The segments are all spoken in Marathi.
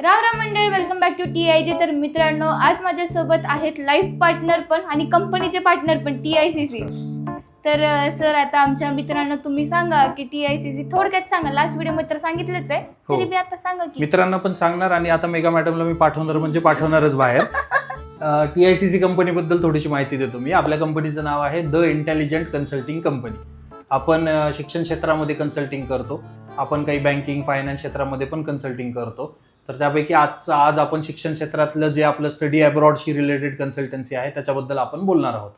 राम राम मंडळी welcome back to T I G तर मित्रांनो आज माझ्यासोबत आहेत लाईफ पार्टनर पण आणि कंपनीचे पार्टनर पण टी आय सी सी तर सर आता आमच्या मित्रांनो तुम्ही सांगा की टी आय सी सी थोडक्यात सांगा. लास्ट व्हिडिओमध्ये तर सांगितलंच आहे. हो. तरी बी आता सांगा की. मित्रांना पण सांगणार आणि आता मेगा मॅडमला मी पाठवणार म्हणजे पाठवणारच बाहेर. टी आय सी सी कंपनीबद्दल थोडीशी माहिती देतो मी. आपल्या कंपनीचं नाव आहे द इंटेलिजंट कन्सल्टिंग कंपनी आपण अ, शिक्षण क्षेत्रामध्ये कन्सल्टिंग करतो. आपण काही बँकिंग फायनान्स क्षेत्रामध्ये पण कन्सल्टिंग करतो. तर त्यापैकी आज आज आपण शिक्षण क्षेत्रातलं जे आपलं स्टडी अब्रॉडशी रिलेटेड कन्सल्टन्सी आहे त्याच्याबद्दल आपण बोलणार आहोत.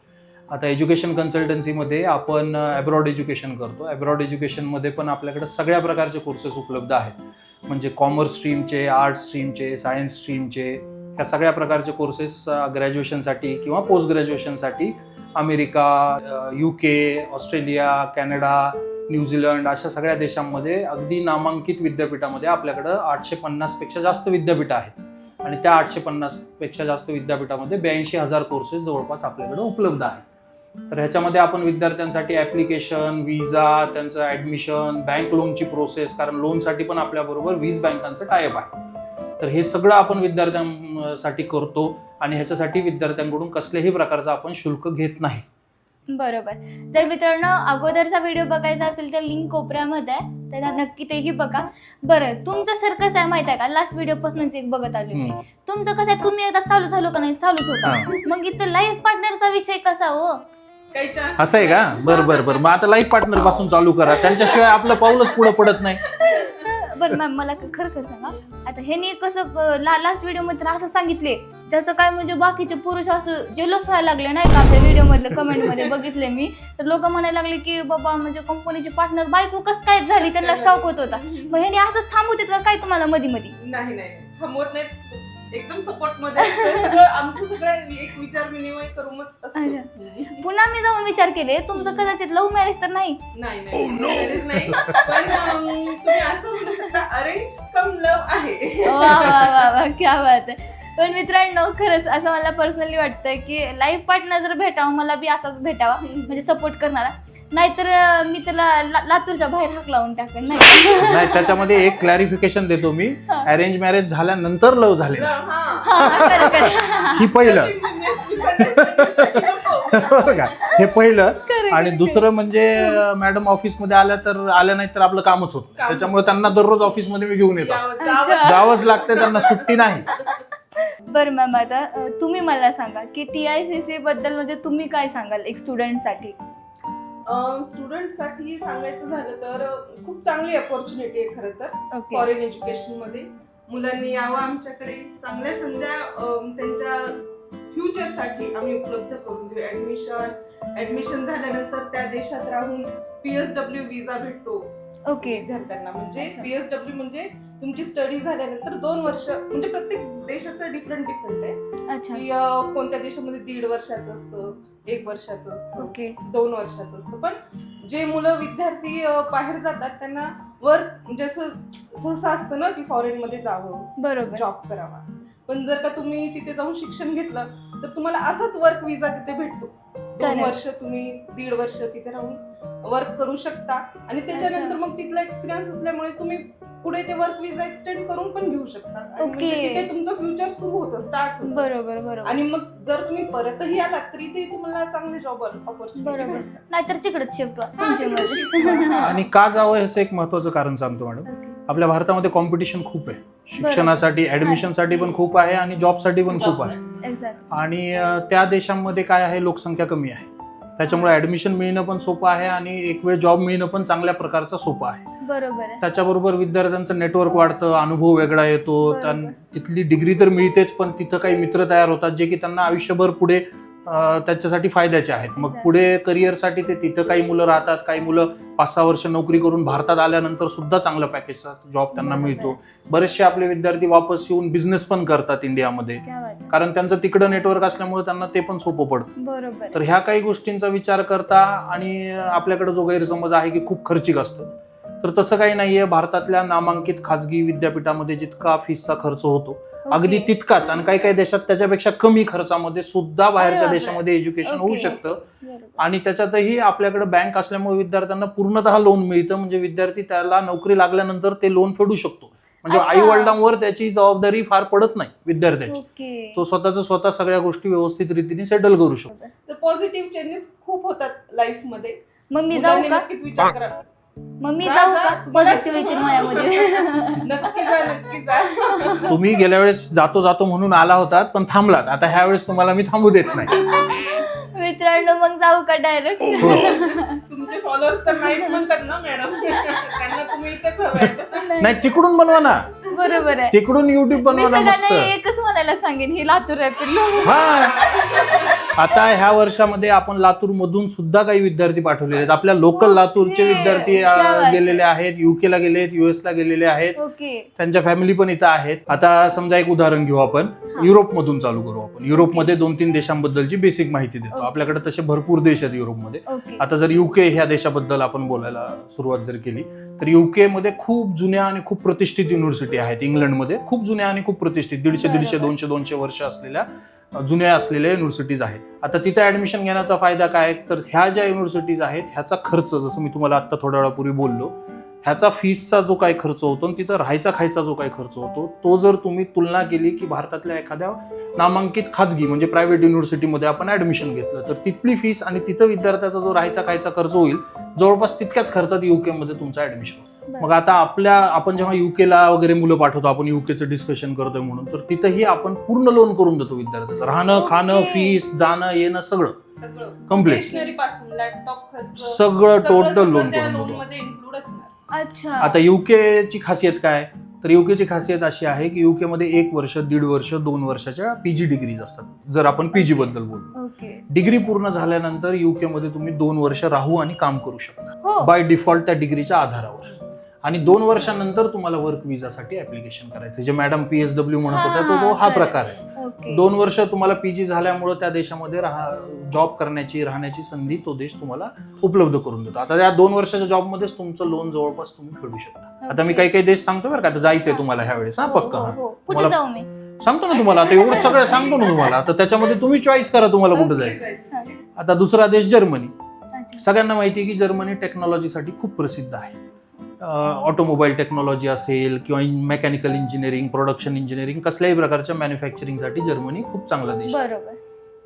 आता एज्युकेशन कन्सल्टन्सीमध्ये आपण अब्रॉड एज्युकेशन करतो. अब्रॉड एज्युकेशनमध्ये पण आपल्याकडे सगळ्या प्रकारचे कोर्सेस उपलब्ध आहेत. म्हणजे कॉमर्स स्ट्रीमचे आर्ट स्ट्रीमचे सायन्स स्ट्रीमचे ह्या सगळ्या प्रकारचे कोर्सेस ग्रॅज्युएशनसाठी किंवा post ग्रॅज्युएशनसाठी America U K Australia Canada New Zealand अशा सगळ्या देशांमध्ये अगदी नामांकित विद्यापीठामध्ये आपल्याकडं आठशे पन्नासपेक्षा जास्त विद्यापीठं आहेत. आणि त्या आठशे पन्नासपेक्षा जास्त विद्यापीठामध्ये ब्याऐंशी हजार कोर्सेस जवळपास आपल्याकडे उपलब्ध आहेत. तर ह्याच्यामध्ये आपण विद्यार्थ्यांसाठी ॲप्लिकेशन विजा त्यांचं ॲडमिशन बँक लोनची प्रोसेस कारण लोनसाठी पण आपल्याबरोबर वीस बँकांचं टायअप आहे. तर हे सगळं आपण विद्यार्थ्यांसाठी करतो आणि ह्याच्यासाठी विद्यार्थ्यांकडून कसल्याही प्रकारचं आपण शुल्क घेत नाही. बरोबर. जर मित्रांनो अगोदरचा व्हिडिओ बघायचा असेल तर लिंक कोपऱ्यामध्ये आहे. तर नक्की तेही बघा. बरं तुमचं सर कसं आहे माहिती आहे का? लास्ट व्हिडिओ पासूनच एक बघत आले मी. हम्म. तुमचं कसं आहे? तुम्ही एकदा चालू झालो का नाही? चालूच होता. हा. मग इथं लाईफ पार्टनरचा विषय कसा हो? काही chance असं आहे का? बरं बरं बरं. मग आता लाईफ पार्टनरपासून चालू करा. त्यांच्याशिवाय आपलं पाऊलच पुढे पडत नाही. बरं मॅम मला खरं खरं सांगा. आता ह्यानी कसं लास्ट व्हिडिओमध्ये तर असं सांगितले जसं काय म्हणजे बाकीचे पुरुष असं जेलस व्हायला लागले नाही का? आपल्या व्हिडिओ मधले कमेंटमध्ये बघितले मी. तर लोक म्हणायला लागले की बाबा म्हणजे कंपनीचे पार्टनर बायको कसं काय झाली? त्यांना शॉक होत होता. मग ह्यानी असंच थांबवत का काय तुम्हाला मधी मधी नाही नाही. थांबवत नाही एकदम सपोर्टमध्ये असतं. सगळं आमचं सगळं एक विचार विनिमय करूनच असतो. पुन्हा मी जाऊन विचार केले. तुमचं कदाचित लव्ह मॅरेज तर नाही. नाही नाही. Marriage नाही. पण अं, तुम्ही असं म्हणू शकता अरेंज कम लव आहे. वा वा वा वा. क्या बात आहे. पण मित्रांनो खरंच असं मला पर्सनली वाटतं की लाईफ पार्टनर जर भेटावं मला बी असाच भेटावा म्हणजे सपोर्ट करणारा. नाहीतर मी त्याला लातूरच्या बाहेर हाक लावून टाकेन नाही नाही त्याच्यामध्ये एक क्लॅरिफिकेशन देतो मी. अरेंज मॅरेज झाल्यानंतर लव झाले. हा पहिलं. बरं का हे पहिलं. आणि. दुसरं म्हणजे मॅडम ऑफिसमध्ये आल्या तर आल्या नाही तर आपलं कामच होत. त्याच्यामुळे त्यांना दररोज ऑफिसमध्ये मी घेऊन येत जावंच लागते त्यांना सुट्टी नाही. बरं मॅम आता तुम्ही मला सांगा की टी आय सी सी बद्दल म्हणजे तुम्ही काय सांगाल एक स्टुडंटसाठी स्टुडंटसाठी सांगायचं झालं तर खूप चांगली अपॉर्च्युनिटी आहे खरं तर ओके. फॉरेन एज्युकेशनमध्ये. मुलांनी यावं आमच्याकडे चांगल्या संध्या अं, त्यांच्या फ्युचरसाठी आम्ही उपलब्ध करून देऊ. ऍडमिशन ऍडमिशन झाल्यानंतर त्या देशात राहून पीएसडब्ल्यू विजा भेटतो ओके. विद्यार्थ्यांना. म्हणजे अच्छा. पीएसडब्ल्यू म्हणजे तुमची स्टडी झाल्यानंतर दोन वर्ष म्हणजे प्रत्येक देशाचं डिफरंट डिफरंट आहे. अच्छा. की अं, कोणत्या देशामध्ये दीड वर्षाचं असतं एक वर्षाचं असतं ओके. दोन वर्षाचं असतं. पण जे मुलं विद्यार्थी अं, बाहेर जातात त्यांना वर्क म्हणजे असं सहसा असतं ना की फॉरेन मध्ये जावं बरोबर. जॉब करावा. पण जर का तुम्ही तिथे जाऊन शिक्षण घेतलं तर तुम्हाला असाच वर्क विजा तिथे भेटतो. दोन Correct. वर्ष तुम्ही दीड वर्ष तिथे राहून वर्क करू शकता. आणि त्याच्यानंतर मग तिथला एक्सपिरियन्स असल्यामुळे तुम्ही पुढे ते वर्क विजा एक्सटेंड करून पण घेऊ शकता. आणि म्हणजे. तिथे तुमचं फ्युचर सुरू होतं स्टार्ट होतं. बरोबर बरोबर. आणि मग जर तुम्ही परतही आलात तरी ते तुम्हाला चांगले जॉब ऑपॉर्च्युनिटी बरोबर. नाहीतर तिकडच शिफ्ट हा, तिकडे व्हा. आणि का जावं ह्याचं एक महत्वाचं कारण सांगतो मॅडम. आपल्या भारतामध्ये कॉम्पिटिशन खूप आहे. शिक्षणासाठी ऍडमिशनसाठी पण खूप आहे आणि जॉबसाठी पण खूप आहे. आणि अं, त्या देशांमध्ये काय आहे? लोकसंख्या कमी आहे. त्याच्यामुळे ऍडमिशन मिळणं पण सोपं आहे आणि एक वेळ जॉब मिळणं पण चांगल्या प्रकारचं सोपं आहे. बरोबर आहे. त्याच्याबरोबर विद्यार्थ्यांचं नेटवर्क वाढतं अनुभव वेगळा येतो. बरोबर. त्यां- तिथली डिग्री तर मिळतेच पण तिथं काही मित्र तयार होतात जे की त्यांना आयुष्यभर पुढे त्याच्यासाठी फायद्याचे आहेत मग. पुढे करिअरसाठी ते तिथं काही मुलं राहतात काही मुलं पाच सहा वर्ष नोकरी करून भारतात आल्यानंतर सुद्धा चांगल्या पॅकेजचा जॉब त्यांना. मिळतो बरेचसे आपले विद्यार्थी वापस येऊन बिझनेस पण करतात इंडियामध्ये. कारण त्यांचं तिकडं नेटवर्क असल्यामुळे त्यांना ते पण सोपं पडतं. तर ह्या काही गोष्टींचा विचार करता आणि आपल्याकडे जो गैरसमज आहे की खूप खर्चिक असतं तर तसं काही नाहीये भारतातल्या नामांकित खाजगी विद्यापीठामध्ये जितका फीसचा खर्च होतो. अगदी तितकाच. आणि काही काही देशात त्याच्यापेक्षा कमी खर्चामध्ये सुद्धा बाहेरच्या. देशामध्ये एज्युकेशन होऊ. शकतं. आणि त्याच्यातही आपल्याकडे बँक असल्यामुळे विद्यार्थ्यांना पूर्णतः लोन मिळतं. म्हणजे विद्यार्थी त्याला नोकरी लागल्यानंतर ते लोन फेडू शकतो. म्हणजे. आई वडिलांवर त्याची जबाबदारी फार पडत नाही विद्यार्थ्याची. तो स्वतःच स्वतः सगळ्या गोष्टी व्यवस्थित रीतीने सेटल करू शकतो. तर पॉझिटिव्ह चेंजेस खूप होतात लाईफमध्ये. मग मी जाऊ नक्कीच विचार करा. मग मी जाऊ. का? पॉझिटिव्ह येतील माझ्यामध्ये. नक्की जा नक्की जा. तुम्ही गेल्या वेळेस जातो जातो म्हणून आला होतात पण थांबलात. आता ह्या वेळेस तुम्हाला मी थांबू देत नाही. मित्रांनो मग जाऊ का डायरेक्ट हो. तुमचे फॉलोअर्स तर नाहीच म्हणतात ना मॅडम त्यांना तुम्ही इथेच हवंय नाही. तिकडून बनवा ना. बरोबर आहे. तिकडून युट्यूब मी बनवा ना सगळ्यांना मस्त. एकच म्हणायला सांगेन ही लातूर आहे पिल्लू हा. आता ह्या वर्षामध्ये आपण लातूर मधून सुद्धा काही विद्यार्थी पाठवलेले आहेत. आपल्या लोकल लातूरचे. विद्यार्थी अं. गेलेले आहेत युके ला गेले आहेत युएस ला गेलेले आहेत. ओके. त्यांच्या फॅमिली पण इथं आहेत. आता समजा एक उदाहरण घेऊ आपण. युरोप मधून चालू करू आपण. युरोपमध्ये दोन तीन देशांबद्दलची बेसिक माहिती देतो. ओके. आपल्याकडे तसे भरपूर देश आहेत युरोपमध्ये. ओके. आता जर युके ह्या देशाबद्दल आपण बोलायला सुरुवात जर केली तर युके मध्ये खूप जुन्या आणि खूप प्रतिष्ठित युनिव्हर्सिटी आहेत. इंग्लंडमध्ये खूप जुन्या आणि खूप प्रतिष्ठित दीडशे दीडशे बरोबर. दोनशे दोनशे वर्ष असलेल्या जुन्या असलेल्या युनिव्हर्सिटीज आहेत. आता तिथं ऍडमिशन घेण्याचा फायदा काय? तर ह्या ज्या युनिव्हर्सिटीज आहेत ह्याचा खर्च जसं मी तुम्हाला आत्ता थोड्या वेळापूर्वी बोललो ह्याचा फीसचा जो काही खर्च होतो आणि तिथं राहायचा खायचा जो काही खर्च होतो तो जर तुम्ही तुलना केली की भारतातल्या एखाद्या नामांकित खाजगी म्हणजे प्रायव्हेट युनिव्हर्सिटीमध्ये आपण ऍडमिशन घेतलं तर तिथली फीस आणि तिथं विद्यार्थ्याचा जो राहायचा खायचा खर्च होईल जवळपास तितक्याच खर्चात युकेमध्ये तुमचं ऍडमिशन मग आता आपल्या आपण जेव्हा युकेला वगैरे मुलं पाठवतो आपण युकेचं डिस्कशन करतोय म्हणून तर तिथंही आपण पूर्ण लोन करून देतो विद्यार्थ्याचं. राहणं. खाणं फीस जाणं येणं सगळं. सगळं. Complete. स्टेशनरी पासून लॅपटॉप खर्च सगळं टोटल लोन करून देतो. मध्ये इन्क्लूड असणार. अच्छा. आता युकेची खासियत काय? तर युकेची खासियत अशी आहे की युके मध्ये एक वर्ष दीड वर्ष दोन वर्षाच्या पीजी डिग्रीज असतात. जर आपण पीजी बद्दल ओके डिग्री पूर्ण झाल्यानंतर युके मध्ये तुम्ही दोन वर्ष राहू आणि काम करू शकता. हो. बाय डिफॉल्ट त्या डिग्रीच्या आधारावर. आणि दोन वर्षानंतर तुम्हाला वर्क विजासाठी ऍप्लिकेशन करायचं. जे मॅडम पीएसडब्ल्यू म्हणत होत्या हा, तो तो हा. प्रकार आहे. दोन वर्ष तुम्हाला पीजी झाल्यामुळे त्या देशामध्ये जॉब करण्याची राहण्याची संधी तो देश तुम्हाला उपलब्ध करून देतो. आता या दोन वर्षाच्या जॉबमध्येच तुमचं लोन जवळपास तुम्ही फेडू शकता. आता मी. काही काही देश सांगतो बरं का आता जायचंय तुम्हाला ह्या वेळेस. हा हो, पक्का. हो, हा. सांगतो ना तुम्हाला आता एवढं सगळं सांगतो ना तुम्हाला. तर त्याच्यामध्ये तुम्ही चॉईस करा तुम्हाला कुठं जायचं. आता दुसरा देश जर्मनी. सगळ्यांना माहिती आहे की जर्मनी टेक्नॉलॉजीसाठी खूप प्रसिद्ध आहे. ऑटोमोबाईल टेक्नॉलॉजी असेल किंवा मेकॅनिकल इंजिनिअरिंग प्रोडक्शन इंजिनिअरिंग कसल्याही प्रकारच्या मॅन्युफॅक्चरिंगसाठी जर्मनी खूप चांगला देश आहे. बरोबर.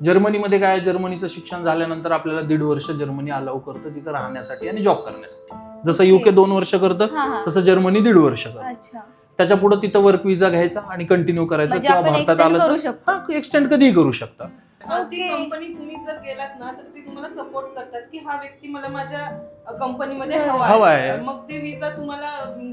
जर्मनीमध्ये काय आहे, जर्मनीचं शिक्षण झाल्यानंतर आपल्याला दीड वर्ष जर्मनी अलाव करतं तिथं राहण्यासाठी आणि जॉब करण्यासाठी. जसं युके दोन वर्ष करतं हा हा. तसं जर्मनी दीड वर्ष करतं. अच्छा. त्याच्या पुढे तिथं वर्क विजा घ्यायचा आणि कंटिन्यू करायचं म्हणजे किंवा आपण भारतात आलं करू शकतो. तर एक्सटेंड कधीही करू शकता. ती. कंपनी तुम्ही जर गेलात ना तर ती तुम्हाला सपोर्ट करतात की हा व्यक्ती मला माझ्या कंपनीमध्ये बरं. हवा हवा आहे. आहे. मग ते विजा तुम्हाला अं,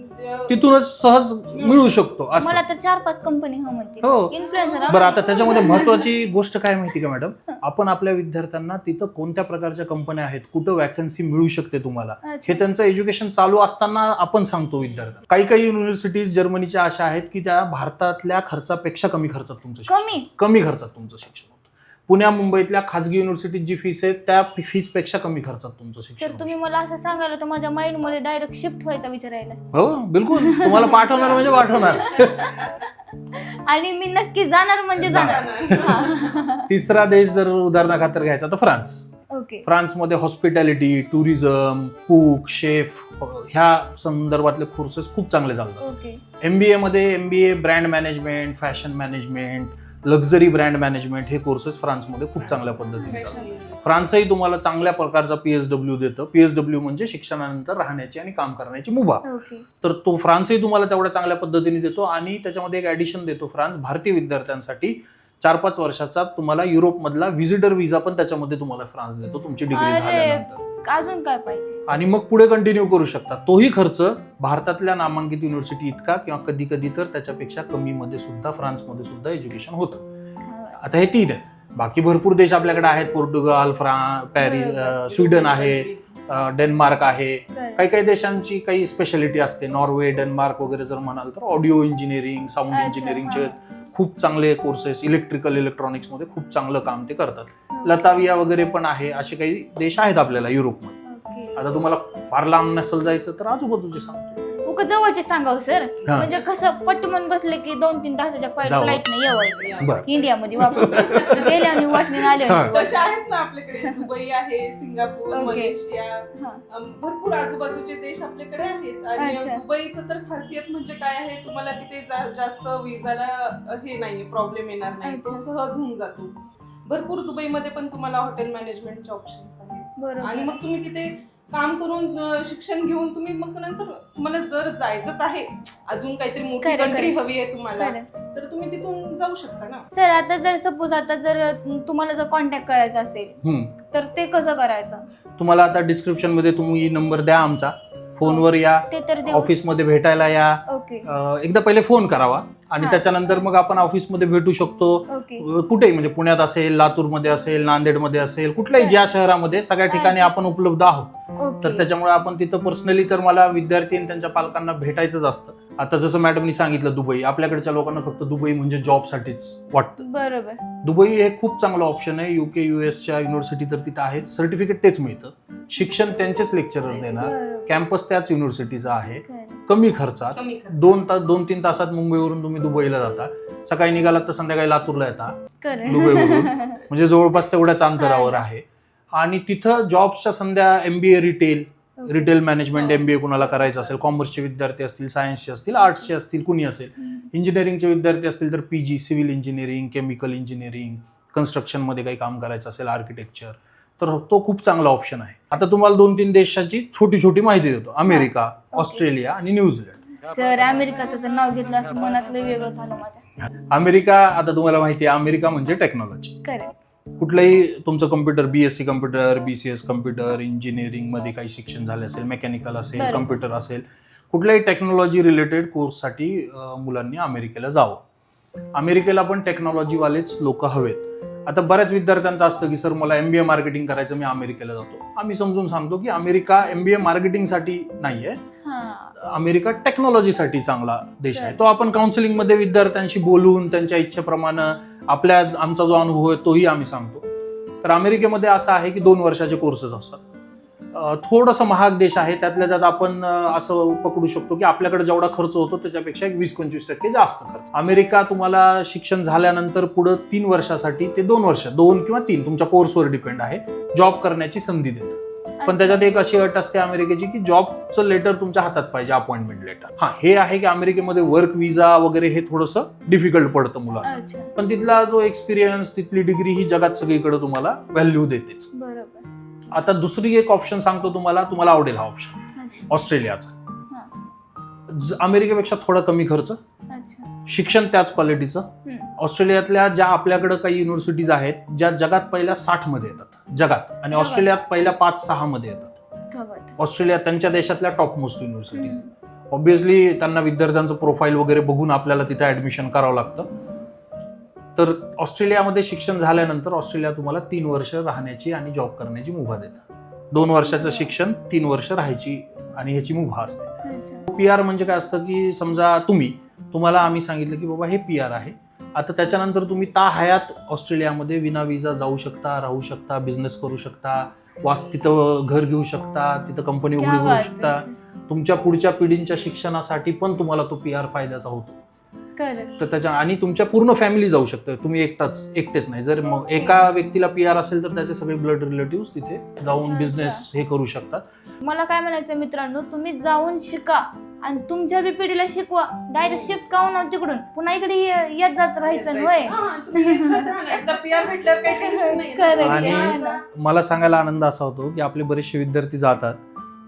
तिथूनच सहज मिळू शकतो असं. मला तर चार पाच कंपनी हो. म्हणते हो. इन्फ्लुएन्सर बरं आता त्याच्यामध्ये महत्वाची गोष्ट काय माहिती का मॅडम आपण आपल्या विद्यार्थ्यांना तिथं कोणत्या प्रकारच्या कंपन्या आहेत कुठं वॅकन्सी मिळू शकते तुम्हाला? हे त्यांचं एज्युकेशन चालू असताना आपण सांगतो विद्यार्थ्यांना. काही काही युनिव्हर्सिटीज जर्मनीच्या अशा आहेत की त्या भारतातल्या खर्चापेक्षा कमी खर्चात तुमचं शिक्षण. कमी? कमी खर्चात तुमचं शिक्षण. पुण्या मुंबईतल्या खाजगी युनिव्हर्सिटीत जी फीस आहे त्या फीसपेक्षा कमी खर्चात तुमचं सर तुम्ही मला असं सांगायला तर माझ्या माइंडमध्ये डायरेक्ट शिफ्ट व्हायचा विचार यायला. हो बिलकुल. तुम्हाला पाठवणार म्हणजे पाठवणार. आणि मी नक्की जाणार म्हणजे जाणार. तिसरा देश जर उदाहरणाखातर घ्यायचा तर फ्रान्स. ओके. फ्रान्समध्ये हॉस्पिटॅलिटी टुरिझम कुक शेफ ह्या संदर्भातले कोर्सेस खूप चांगले चालतात. ओके. एम बी एमध्ये M B A brand management fashion management luxury brand management हे कोर्सेस फ्रान्समध्ये खूप चांगल्या पद्धतीने चालतात फ्रान्सही तुम्हाला चांगल्या प्रकारचा पीएचडब्ल्यू देतं. पीएचडब्ल्यू म्हणजे शिक्षणानंतर राहण्याची आणि काम करण्याची मुभा. ओके तर तो फ्रान्सही तुम्हाला तेवढ्या चांगल्या पद्धतीने देतो आणि त्याच्यामध्ये एक ऍडिशन देतो फ्रान्स भारतीय विद्यार्थ्यांसाठी चार पाच वर्षाचा तुम्हाला युरोपमधला व्हिजिटर व्हिसा पण त्याच्यामध्ये तुम्हाला फ्रान्स देतो. तुमची डिग्री. झाल्यानंतर. अजून काय पाहिजे? आणि मग पुढे कंटिन्यू करू शकता. तोही खर्च भारतातल्या नामांकित युनिव्हर्सिटी इतका किंवा कधी कधी तर त्याच्यापेक्षा कमी मध्ये सुद्धा फ्रान्समध्ये सुद्धा एज्युकेशन होतं. आता हे तीन आहे. बाकी भरपूर देश आपल्याकडे आहेत. पोर्तुगाल फ्रां पॅरिस स्वीडन आहे डेन्मार्क आहे. काही काही देशांची काही स्पेशालिटी असते. नॉर्वे डेन्मार्क वगैरे जर म्हणाल तर ऑडिओ इंजिनिअरिंग साऊंड इंजिनिअरिंगचे. खूप चांगले कोर्सेस इलेक्ट्रिकल इलेक्ट्रॉनिक्समध्ये खूप चांगलं काम ते करतात. लताविया वगैरे पण आहे असे काही देश आहेत आपल्याला युरोपमध्ये. आता तुम्हाला फार लांब नसेल जायचं तर आजूबाजूचे सांगतो. उगा जवळचे सांगाव सर हा. म्हणजे कसं पटमन बसले की दोन तीन तासाच्या जावं. फ्लाईट नाही यावं बर इंडियामध्ये वापस गेले आणि वाटणे आले हा. आहेत ना आपल्याकडे दुबई आहे सिंगापूर Okay. मलेशिया हा. अम, भरपूर आजूबाजूचे देश आपल्याकडे आहेत आणि. दुबईचं तर खासियत म्हणजे काय आहे तुम्हाला तिथे जा- जास्त विजाला हे नाही प्रॉब्लेम येणार नाही तो अच्छा. सहज होऊन जातो भरपूर दुबईमध्ये पण तुम्हाला हॉटेल मॅनेजमेंटचे ऑप्शन्स आहेत आणि बरोबर मग तुम्ही तिथे काम करून शिक्षण घेऊन तुम्ही मग नंतर तुम्हाला जर जायचंच आहे अजून काहीतरी मोठी खरं, कंट्री खरं. हवी आहे तुम्हाला खरं. तर तुम्ही तिथून जाऊ शकता ना. सर आता जर सपोज आता जर तुम्हाला जर कॉन्टॅक्ट करायचा असेल. तर ते कसं करायचं? तुम्हाला आता डिस्क्रिप्शनमध्ये तुम्ही नंबर द्या आमचा. फोनवर या ते तर देऊ. ऑफिसमध्ये भेटायला या. ओके अं, एकदा पहिले फोन करावा. आणि हा. त्याच्यानंतर मग आपण ऑफिसमध्ये भेटू शकतो. ओके कुठेही म्हणजे पुण्यात असेल लातूरमध्ये असेल नांदेडमध्ये असेल कुठल्याही ज्या शहरामध्ये सगळ्या ठिकाणी अच्छा. आपण उपलब्ध आहोत. तर त्याच्यामुळे आपण तिथं पर्सनली तर मला विद्यार्थी आणि त्यांच्या पालकांना भेटायचंच असतं. आता जसं मॅडमनी सांगितलं दुबई आपल्याकडच्या लोकांना फक्त दुबई म्हणजे जॉबसाठीच वाटतं. बरोबर. दुबई हे खूप चांगलं ऑप्शन आहे. युके युएसच्या युनिव्हर्सिटी तर तिथं आहेत. सर्टिफिकेट तेच मिळतं. शिक्षण त्यांचेच लेक्चरर देणार. बरोबर कॅम्पस त्याच युनिव्हर्सिटीचं आहे. कमी खर्चात. दोन तास दोन तीन तासात मुंबईवरून तुम्ही दुबईला जाता. सकाळी निघालात तर संध्याकाळी लातूरला येता. दुबईवरून. म्हणजे जवळपास तेवढ्याच अंतरावर आहे. आणि तिथं जॉब्सच्या संध्या एमबीए रिटेल रिटेल मॅनेजमेंट हो. एमबीए कुणाला करायचं असेल कॉमर्सचे विद्यार्थी असतील सायन्सचे असतील आर्ट्सचे असतील कुणी असेल. इंजिनिअरिंगचे विद्यार्थी असतील तर P G civil engineering chemical engineering कन्स्ट्रक्शनमध्ये काही काम करायचं असेल आर्किटेक्चर तर तो खूप चांगला ऑप्शन आहे. आता तुम्हाला दोन तीन देशाची छोटी छोटी माहिती देतो. अमेरिका ऑस्ट्रेलिया आणि न्यूझीलंड सर अमेरिकाचं तर नाव घेतलं असं मनातलं वेगळं झालं माझ्या अमेरिका आता तुम्हाला माहिती आहे अमेरिका म्हणजे टेक्नॉलॉजी खरं कुठलंही तुमचं computer B S C computer B C S computer इंजिनिअरिंगमध्ये काही शिक्षण झाले असेल मेकॅनिकल असेल. कम्प्युटर असेल कुठल्याही टेक्नॉलॉजी रिलेटेड कोर्ससाठी मुलांनी अमेरिकेला जावं. अमेरिकेला पण टेक्नॉलॉजीवालेच लोक हवेत. आता बऱ्याच विद्यार्थ्यांचं असतं की सर मला एमबीए मार्केटिंग करायचं मी अमेरिकेला जातो. आम्ही समजून सांगतो की अमेरिका एमबीए मार्केटिंगसाठी नाही आहे हा अमेरिका टेक्नॉलॉजीसाठी चांगला देश आहे. तो आपण काउन्सिलिंगमध्ये विद्यार्थ्यांशी बोलून त्यांच्या इच्छेप्रमाणे आपल्या आमचा जो अनुभव आहे तोही आम्ही सांगतो. तर अमेरिकेमध्ये असं आहे की दोन वर्षाचे कोर्सेस असतात. थोडस थोडंसं महाग देश आहे. त्यातल्या त्यात आपण असं पकडू शकतो की आपल्याकडे जेवढा खर्च होतो त्याच्यापेक्षा एक वीस पंचवीस टक्के जास्त खर्च. अमेरिका तुम्हाला शिक्षण झाल्यानंतर पुढं तीन वर्षासाठी ते दोन वर्ष दोन किंवा तीन तुमच्या कोर्सवर डिपेंड आहे. जॉब करण्याची संधी देतात पण त्याच्यात एक अशी अट असते अमेरिकेची की जॉबचं लेटर तुमच्या हातात पाहिजे अपॉइंटमेंट लेटर हा हे आहे की अमेरिकेमध्ये वर्क विजा वगैरे हे थोडंसं डिफिकल्ट पडतं मुलांना. पण तिथला जो एक्सपिरियन्स तिथली डिग्री ही जगात सगळीकडे तुम्हाला व्हॅल्यू देतेच. आता दुसरी एक ऑप्शन सांगतो तुम्हाला तुम्हाला आवडेल हा ऑप्शन ऑस्ट्रेलियाचा. ज- अमेरिकेपेक्षा थोडा कमी खर्च. अच्छा. शिक्षण त्याच क्वालिटीचं हम्म. ऑस्ट्रेलियातल्या ज्या आपल्याकडे काही युनिव्हर्सिटीज आहेत ज्या जगात पहिल्या साठमध्ये येतात. जगात. आणि जगात. ऑस्ट्रेलियात पहिल्या पाच सहा मध्ये येतात. गवत. ऑस्ट्रेलिया त्यांच्या देशातल्या top most universities hmm. Obviously त्यांना विद्यार्थ्यांचं प्रोफाईल वगैरे बघून आपल्याला तिथे ऍडमिशन करावं लागतं. तर ऑस्ट्रेलियामध्ये शिक्षण झाल्यानंतर ऑस्ट्रेलिया तुम्हाला तीन वर्ष राहण्याची आणि जॉब करण्याची मुभा देतं. दोन वर्षाचं शिक्षण तीन वर्ष राहायची आणि ह्याची मुभा असते. पी आर म्हणजे काय असतं की समजा तुम्ही तुम्हाला आम्ही सांगितलं की बाबा हे पी आर आहे. आता त्याच्यानंतर तुम्ही ता हयात ऑस्ट्रेलियामध्ये विना विजा जाऊ शकता राहू शकता बिझनेस करू शकता वास तिथं घर घेऊ शकता तिथं कंपनी उघडी करू शकता. तुमच्या पुढच्या पिढींच्या शिक्षणासाठी पण तुम्हाला तो पी आर फायद्याचा होतो. तर त्याच्या आणि तुमच्या पूर्ण फॅमिली जाऊ शकते. तुम्ही एकटाच एकटेच नाही. जर मग. एका व्यक्तीला पी आर असेल तर त्याचे सगळे ब्लड रिलेटिव्ह तिथे जाऊन बिझनेस हे करू शकतात. मला काय म्हणायचं मित्रांनो तुम्ही जाऊन शिका आणि तुमच्या बी पिढीला शिकवा. डायरेक्ट शिफ्ट काऊन ना तिकडून? पुन्हा इकडे ये- येत जात राहायचं होय? हा, आणि. मला सांगायला आनंद असा होतो की आपले बरेचसे विद्यार्थी जातात.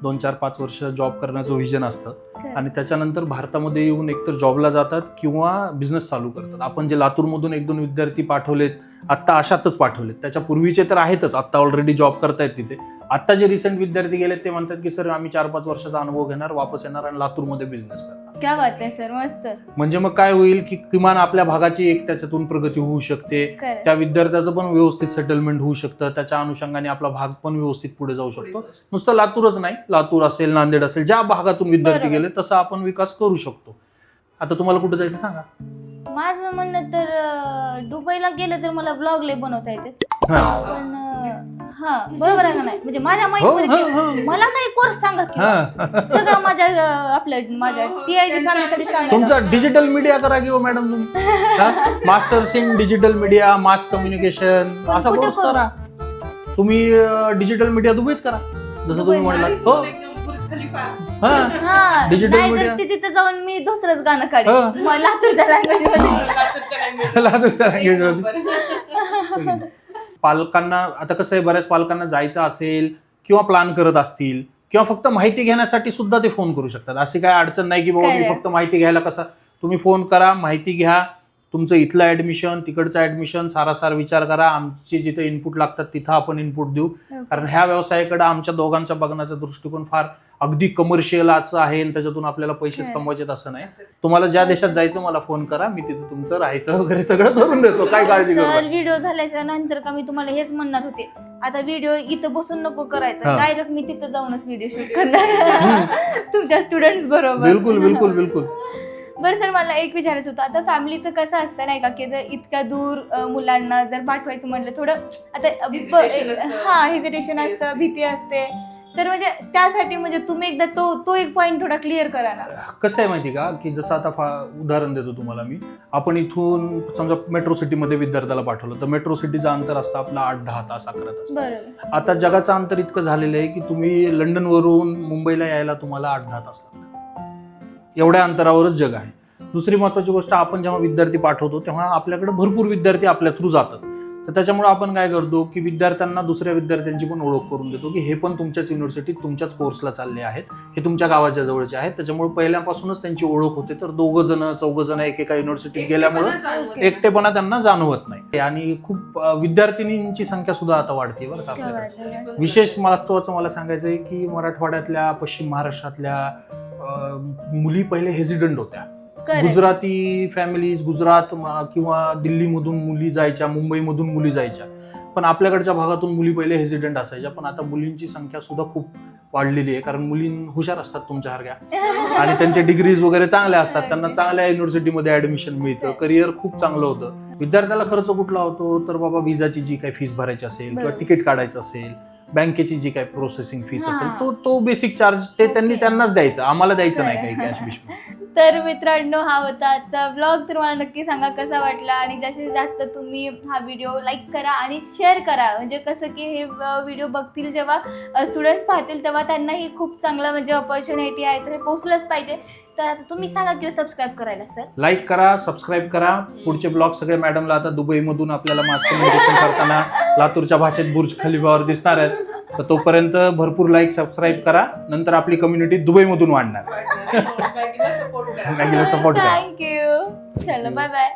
दोन चार पाच वर्ष जॉब करण्याचं विजन असतं. आणि त्याच्यानंतर भारतामध्ये येऊन एकतर जॉबला जातात किंवा बिझनेस चालू करतात. आपण जे लातूरमधून एक दोन विद्यार्थी पाठवलेत आत्ता अशातच पाठवलेत. त्याच्या पूर्वीचे तर आहेतच आत्ता ऑलरेडी जॉब करतायत तिथे. आत्ता जे रिसेंट विद्यार्थी गेलेत ते म्हणतात की सर आम्ही चार पाच वर्षाचा अनुभव घेणार वापस येणार आणि लातूरमध्ये बिझनेस करणार. क्या बात आहे सर. मस्त. म्हणजे मग काय होईल की किमान आपल्या भागाची एक त्याच्यातून प्रगती होऊ शकते. त्या विद्यार्थ्याचं पण व्यवस्थित सेटलमेंट होऊ शकतं. त्याच्या अनुषंगाने आपला भाग पण व्यवस्थित पुढे जाऊ शकतो. जाऊ शकतो. नुसतं लातूरच नाही. लातूर असेल नांदेड असेल ज्या भागातून विद्यार्थी बरोबर. गेले तसं आपण विकास करू शकतो. आता तुम्हाला कुठे जायचं सांगा. माझं म्हणणं तर अं, दुबईला गेलं तर मला ब्लॉग लय बनवता येते. हा. पण अं, हा बरोबर आहे का नाही? म्हणजे माझ्या हो माहिती हो हो. मला काही कोर्स सांगा की. हा. सगळं माझ्या अं, आपल्या माझ्या टी आय त्यांच्या- सांगण्यासाठी सांगा. तुमचा डिजिटल मीडिया करा किंवा मॅडम तुम्ही. Masters in digital media mass communication पण असा कुठं कोर्स करू? करा. तुम्ही डिजिटल मीडिया दुबईत करा. जसं तुम्ही? म्हणलात. हो. हा. हा. Digital नाही media. तर ते तिथं जाऊन मी दुसरंच गाणं हा. लातूरच्या लँग्वेजमध्ये. लातूरच्या language. मध्ये. पालकांना आता कसं आहे बऱ्याच पालकांना जायचं असेल किंवा प्लॅन करत असतील किंवा फक्त माहिती घेण्यासाठी सुद्धा ते फोन करू शकतात. अशी काय अडचण नाही की बाबा मी. फक्त माहिती घ्यायला कसा तुम्ही फोन करा माहिती घ्या. तुमचं इथलं ऍडमिशन तिकडचं ऍडमिशन सारासार विचार करा. आमची जिथे इनपुट लागतात तिथं आपण इनपुट देऊ. कारण ह्या व्यवसायाकडे आमच्या दोघांच्या बघण्याचा दृष्टिकोन फार अगदी कमर्शियलच आहे आणि त्याच्यातून आपल्याला पैसेच खरं. कमवायचे असं नाही तुम्हाला ज्या देशात जायचं मला फोन करा मी तिथे तुमचं राहायचं वगैरे सगळं करून देतो काय काळजी करू सर. व्हिडिओ झाल्याच्यानंतर का मी तुम्हाला हेच म्हणणार होते आता व्हिडिओ इथं बसून नको करायचं हा. डायरेक्ट मी तिथं जाऊनच व्हिडिओ शूट करणार तुमच्या स्टुडंट्स बरोबर बिलकुल बिलकुल बिलकुल बरं सर मला एक विचारायचं होतं आता फॅमिलीचं कसं असतं नाही का की जर इतक्या दूर अं, मुलांना जर पाठवायचं म्हटलं थोडं आता अं, ब- Hesitation असतं. हा हेजिटेशन. असतं भीती असते तर म्हणजे त्यासाठी म्हणजे तुम्ही एकदा तो तो एक पॉईंट थोडा क्लिअर करा ना. कसं आहे माहिती का? की जसं आता फा- उदाहरण देतो तुम्हाला मी. आपण इथून समजा मेट्रो सिटीमध्ये विद्यार्थ्याला पाठवलं तर मेट्रो सिटीचं अंतर असतं आपलं आठ दहा तास अकरा तास. आता जगाचं अंतर इतकं झालेलं आहे की तुम्ही लंडनवरून मुंबईला यायला तुम्हाला आठ दहा तास लागतात. एवढ्या अंतरावरच जग आहे. दुसरी महत्वाची गोष्ट आपण जेव्हा विद्यार्थी पाठवतो तेव्हा आपल्याकडे भरपूर विद्यार्थी आपल्या थ्रू जातात. तर त्याच्यामुळे आपण काय करतो की विद्यार्थ्यांना दुसऱ्या विद्यार्थ्यांची पण ओळख करून देतो की हे पण तुमच्याच युनिव्हर्सिटीत तुमच्याच कोर्सला चालले आहेत. हे तुमच्या गावाच्या जवळचे आहेत. त्याच्यामुळे पहिल्यापासूनच त्यांची ओळख होते. तर दोघं जण चौघ जण एकेका युनिव्हर्सिटीत गेल्यामुळे एकटेपणा त्यांना जाणवत नाही. आणि खूप विद्यार्थिनींची संख्या सुद्धा आता वाढते बरं का आपल्याकडे. विशेष महत्वाचं मला सांगायचं आहे की मराठवाड्यातल्या पश्चिम महाराष्ट्रातल्या मुली पहिले हेजिडंट होत्या. गुजराती फॅमिलीज गुजरात किंवा दिल्लीमधून मुली जायच्या मुंबईमधून मुली जायच्या. पण आपल्याकडच्या भागातून मुली पहिले हेजिडंट असायच्या पण आता मुलींची संख्या सुद्धा खूप वाढलेली आहे कारण मुली हुशार असतात तुमच्यासारख्या आणि त्यांचे डिग्रीज वगैरे चांगल्या असतात त्यांना चांगल्या युनिव्हर्सिटीमध्ये ऍडमिशन मिळतं करिअर खूप चांगलं होतं. विद्यार्थ्याला खर्च कुठला होतो? तर बाबा विजाची जी काही फीस भरायची असेल किंवा. तिकीट काढायचं असेल बँकेची जी काही प्रोसेसिंग फीस असेल. तो तो बेसिक चार्ज ते त्यांनी. त्यांनाच द्यायचं आम्हाला द्यायचं नाही काही. कॅश बिश तर मित्रांनो हा होता आजचा ब्लॉग तर मला नक्की सांगा कसा वाटला आणि जास्तीत जास्त तुम्ही हा व्हिडिओ लाईक करा आणि शेअर करा म्हणजे कसं की हे व्हिडिओ बघतील जेव्हा स्टुडंट्स पाहतील तेव्हा त्यांनाही खूप चांगलं म्हणजे ऑपॉर्च्युनिटी आहे तर हे पोचलंच पाहिजे तर आता तुम्ही सांगा किंवा सबस्क्राईब करायला सर लाईक करा सबस्क्राईब करा. पुढचे ब्लॉग सगळे मॅडमला आता दुबईमधून आपल्याला मास कम्युनिकेशन करताना लातूरच्या भाषेत बुर्ज खलिफावर दिसणार आहेत. तर तोपर्यंत भरपूर लाईक सबस्क्राईब करा. नंतर आपली कम्युनिटी दुबईमधून वाढणार. मॅगीला सपोर्ट करा. थँक्यू चलो बाय बाय